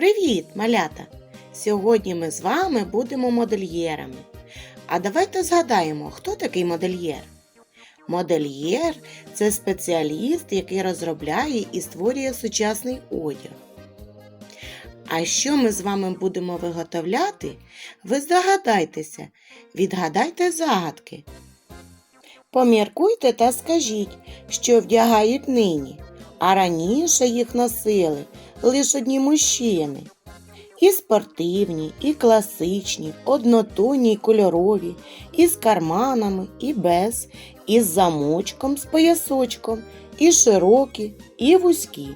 Привіт, малята! Сьогодні ми з вами будемо модельєрами. А давайте згадаємо, хто такий модельєр. Модельєр це спеціаліст, який розробляє і створює сучасний одяг. А що ми з вами будемо виготовляти? Ви здогадайтеся, відгадайте загадки. Поміркуйте та скажіть, що вдягають нині, а раніше їх носили лише одні мужчини. І спортивні, і класичні, однотонні й кольорові, і з карманами, і без, і з замочком, з поясочком, і широкі, і вузькі.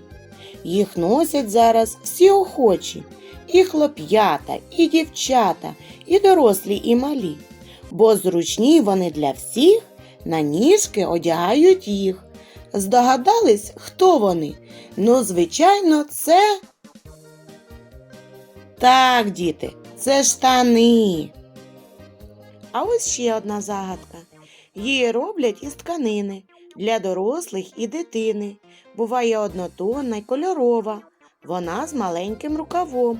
Їх носять зараз всі охочі, і хлоп'ята, і дівчата, і дорослі, і малі, бо зручні вони для всіх, на ніжки одягають їх. Здогадались, хто вони? Ну, звичайно, це. Так, діти, це штани. А ось ще одна загадка. Її роблять із тканини для дорослих і дитини. Буває однотонна й кольорова. Вона з маленьким рукавом,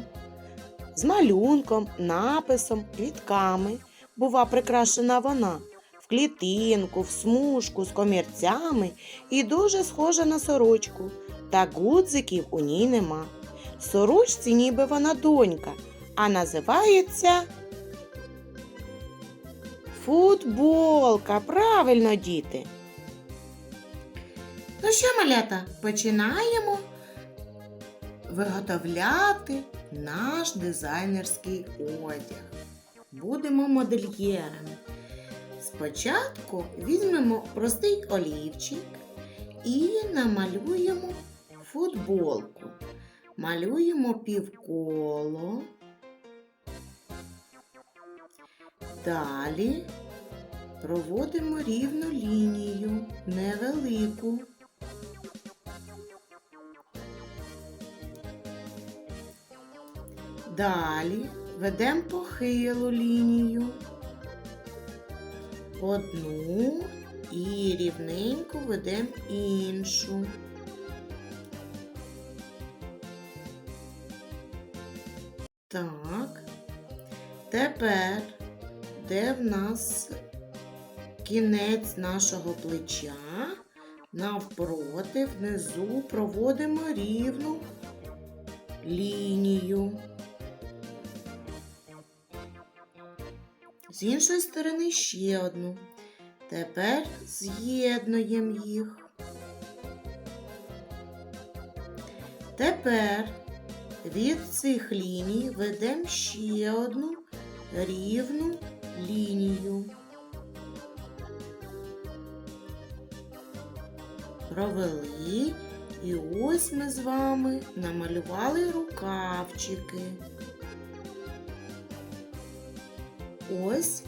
з малюнком, написом, квітками. Бува прикрашена вона в клітинку, в смужку з комірцями і дуже схожа на сорочку. Та гудзиків у ній нема. Сорочці ніби вона донька, а називається футболка. Правильно, діти. Ну що, малята, починаємо виготовляти наш дизайнерський одяг. Будемо модельєрами. Спочатку візьмемо простий олівчик і намалюємо футболку. Малюємо півколо. Далі проводимо рівну лінію, невелику. Далі ведемо похилу лінію. Одну і рівненько ведемо іншу. Так. Тепер, де в нас кінець нашого плеча, навпроти, внизу проводимо рівну лінію. З іншої сторони ще одну. Тепер з'єднуємо їх. Тепер від цих ліній ведемо ще одну рівну лінію. Провели, і ось ми з вами намалювали рукавчики. Ось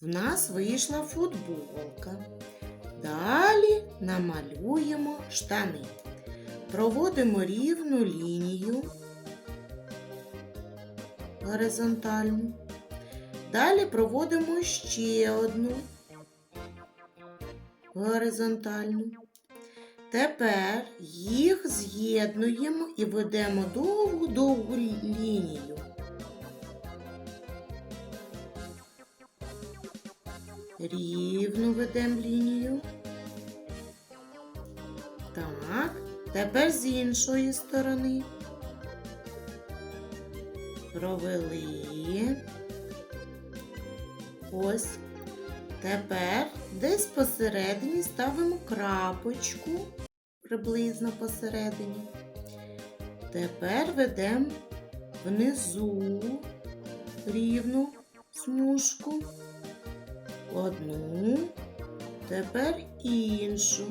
в нас вийшла футболка. Далі намалюємо штани. Проводимо рівну лінію горизонтальну. Далі проводимо ще одну горизонтальну. Тепер їх з'єднуємо і ведемо довгу-довгу лінію. Рівно ведемо лінію. Так. Тепер з іншої сторони. Провели. Ось. Тепер десь посередині ставимо крапочку, приблизно посередині. Тепер ведемо внизу рівну смужку. Одну, тепер іншу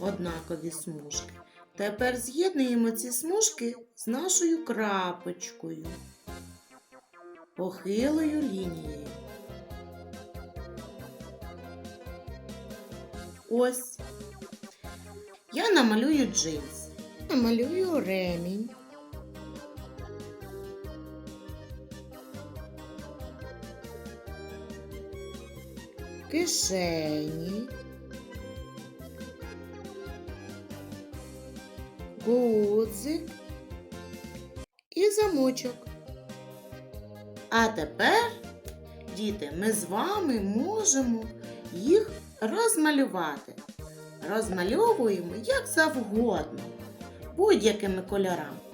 однакові смужки. Тепер з'єднуємо ці смужки з нашою крапочкою, похилою лінією. Ось. Я намалюю джинси. Намалюю ремінь. Кишені. гудзик і замочок. А тепер, діти, ми з вами можемо їх розмалювати. Розмальовуємо як завгодно, будь-якими кольорами.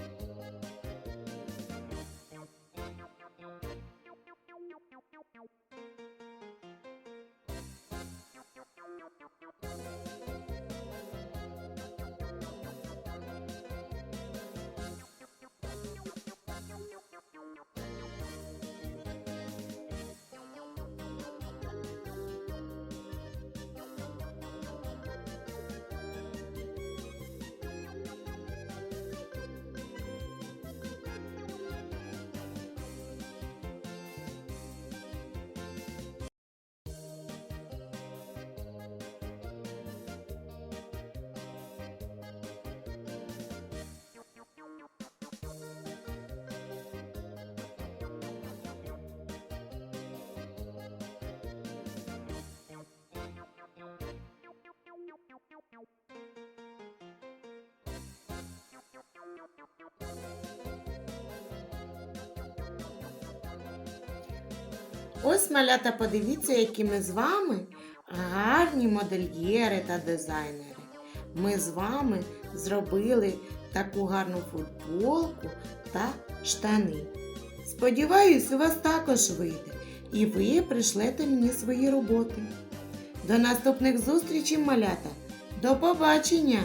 Ось, малята, подивіться, які ми з вами гарні модельєри та дизайнери. Ми з вами зробили таку гарну футболку та штани. Сподіваюсь, у вас також вийде, і ви пришлете мені свої роботи. До наступних зустрічей, малята! До побачення!